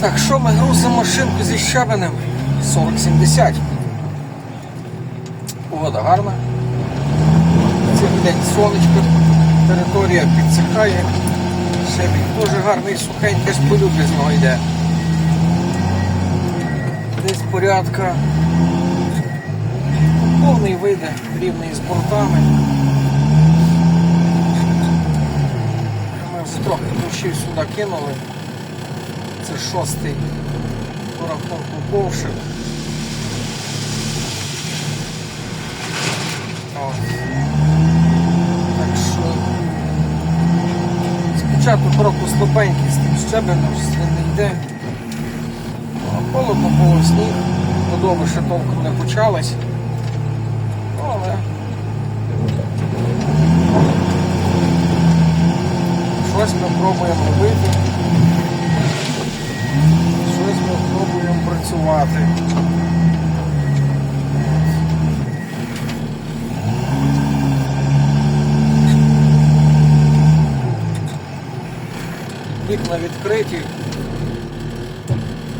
Так, що ми грузимо машинку зі щебенем? 40-70. Погода гарна. Цілий день сонечко, територія підсихає. Щебінь дуже гарний, сухенький, з полюбі з йде. Десь порядка. Повний вийде, рівний з бортами. Ми вже трохи кущів сюди кинули. Шостий по рахунку. Так що спочатку трохи слабенький з тим щебеном, він не йде. Холодно було сніг, подоби ще толком не почалась. Ну, але щось ми пробуємо робити. Щось ми пробуємо працювати. Вікна відкриті.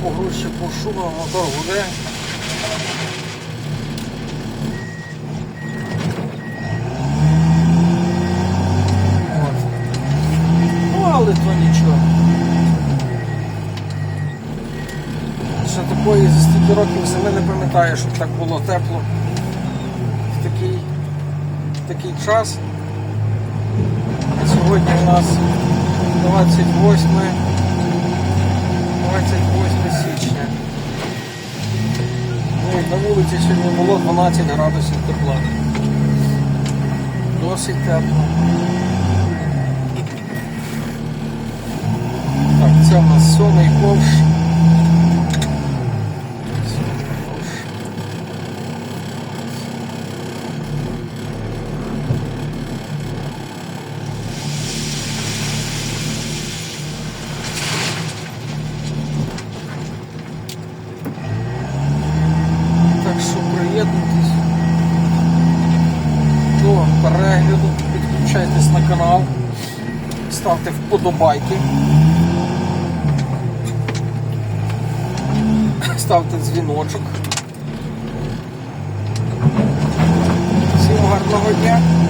Погрузчику шумом, мотор гуде. От. Ну, але то нічого. Такої за стільки років зими не пам'ятаю, щоб так було тепло в такий, в такий час. Сьогодні у нас 28, 28 січня. Ну, і на вулиці сьогодні було 12 градусів тепла. Досить тепло. Так, це у нас сьомий ковш. Сьомий ковш. Так що приєднуйтесь до перегляду, підключайтесь на канал, ставте вподобайки, ставте дзвіночок. Всім гарного дня!